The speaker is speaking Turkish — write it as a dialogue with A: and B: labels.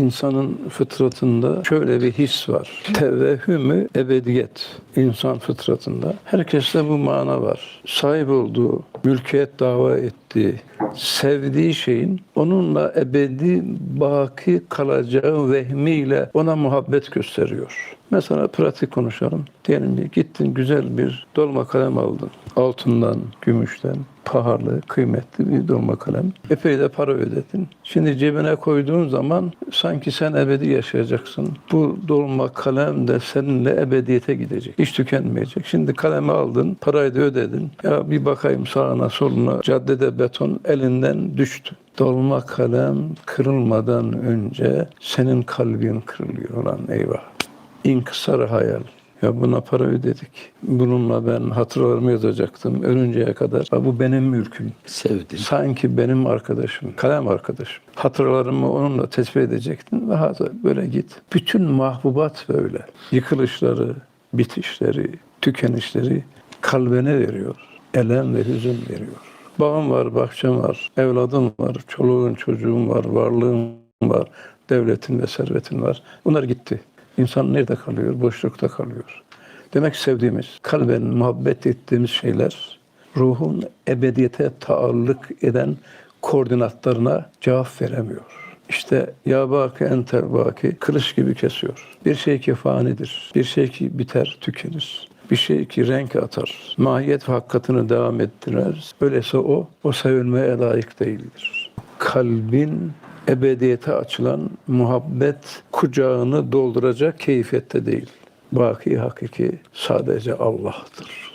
A: İnsanın fıtratında şöyle bir his var. Tevehhümü ebediyet. İnsan fıtratında. Herkeste bu mana var. Sahip olduğu, mülkiyet dava ettiği, sevdiği şeyin onunla ebedi baki kalacağı vehmiyle ona muhabbet gösteriyor. Mesela pratik konuşalım. Diyelim ki gittin güzel bir dolma kalem aldın. Altından, gümüşten, pahalı, kıymetli bir dolma kalem. Epey de para ödedin. Şimdi cebine koyduğun zaman sanki sen ebedi yaşayacaksın. Bu dolma kalem de seninle ebediyete gidecek. Hiç tükenmeyecek. Şimdi kalemi aldın, parayı da ödedin. Ya bir bakayım sağına soluna caddede beton elinden düştü. Dolma kalem kırılmadan önce senin kalbin kırılıyor lan eyvah. İnkısar hayal. Ya buna para ödedik. Bununla ben hatıralarımı yazacaktım ölünceye kadar. Ya bu benim mülküm.
B: Sevdim.
A: Sanki benim arkadaşım, kalem arkadaşım. Hatıralarımı onunla tespit edecektin ve hatta böyle git. Bütün mahbubat böyle. Yıkılışları, bitişleri, tükenişleri kalbine veriyor. Elem ve hüzün veriyor. Bağım var, bahçem var, evladım var, çoluğun çocuğum var, varlığım var, devletin ve servetin var. Bunlar gitti. İnsan nerede kalıyor? Boşlukta kalıyor. Demek sevdiğimiz, kalben muhabbet ettiğimiz şeyler ruhun ebediyete taalluk eden koordinatlarına cevap veremiyor. İşte ya baki entel baki kılıç gibi kesiyor. Bir şey ki fanidir. Bir şey ki biter, tükenir. Bir şey ki renk atar. Mahiyet ve hakikatini devam ettirir. Öyleyse o, o sevilmeye layık değildir. Kalbin ebediyete açılan muhabbet kucağını dolduracak keyfiyette değil. Baki hakiki sadece Allah'tır.